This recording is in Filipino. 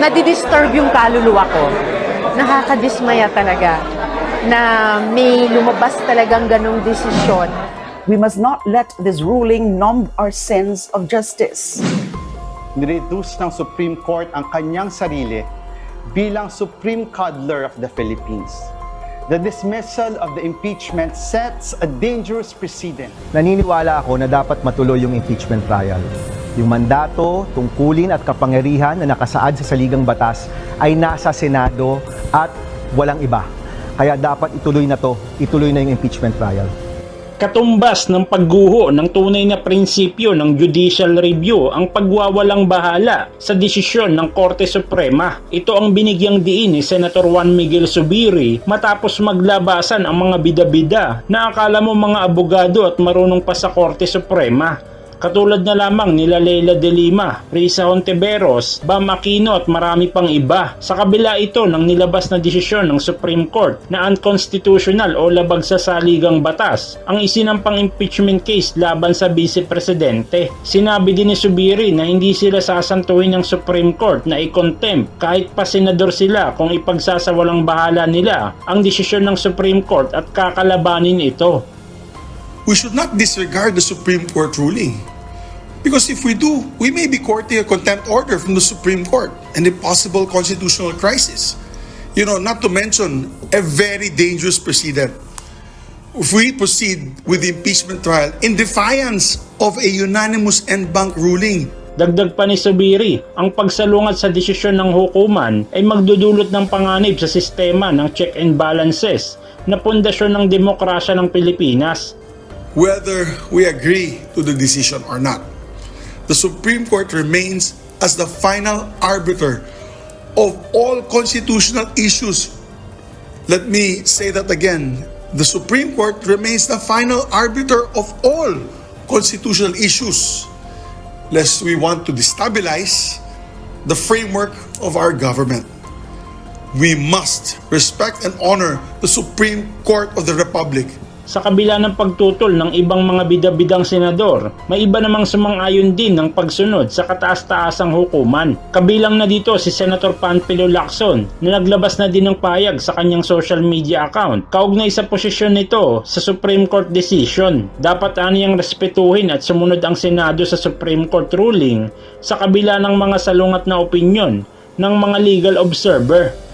nadidisturb yung kaluluwa ko. Nakakadismaya talaga na may lumabas talagang ganong desisyon. We must not let this ruling numb our sense of justice. nireduce ng Supreme Court ang kanyang sarili bilang Supreme Coddler of the Philippines. The dismissal of the impeachment sets a dangerous precedent. Naniniwala ako na dapat matuloy yung impeachment trial. Yung mandato, tungkulin at kapangyarihan na nakasaad sa saligang batas ay nasa Senado at walang iba. Kaya dapat ituloy na to, ituloy na yung impeachment trial. Katumbas ng pagguho ng tunay na prinsipyo ng judicial review ang pagwawalang bahala sa desisyon ng Korte Suprema. Ito ang binigyang diin ni Senator Juan Miguel Subiri matapos maglabasan ang mga bida-bida na akala mo mga abogado at marunong pa sa Korte Suprema. Katulad na lamang nila Leila de Lima, Risa Hontiveros, Bam Aquino at marami pang iba. Sa kabila ito ng nilabas na desisyon ng Supreme Court na unconstitutional o labag sa saligang batas ang isinampang impeachment case laban sa Vice Presidente. Sinabi din ni Subiri na hindi sila sasantuhin ng Supreme Court na i-contempt kahit pa senador sila kung ipagsasawalang bahala nila ang desisyon ng Supreme Court at kakalabanin ito. we should not disregard the Supreme Court ruling. Because if we do, we may be courting a contempt order from the Supreme Court and a possible constitutional crisis. You know, not to mention a very dangerous precedent. If we proceed with the impeachment trial in defiance of a unanimous en banc ruling, Dagdag pa ni Subiri, ang pagsalungat sa desisyon ng hukuman ay magdudulot ng panganib sa sistema ng check and balances na pundasyon ng demokrasya ng Pilipinas. whether we agree to the decision or not. The Supreme Court remains as the final arbiter of all constitutional issues. Let me say that again. The Supreme Court remains the final arbiter of all constitutional issues, lest we want to destabilize the framework of our government. We must respect and honor the Supreme Court of the Republic. Sa kabila ng pagtutol ng ibang mga bidabidang senador, may iba namang sumang-ayon din ng pagsunod sa kataas-taasang hukuman. Kabilang na dito si Senator Panfilo Lacson na naglabas na din ng payag sa kanyang social media account kaugnay sa posisyon nito sa Supreme Court decision. Dapat aniyang respetuhin at sumunod ang Senado sa Supreme Court ruling sa kabila ng mga salungat na opinyon ng mga legal observer.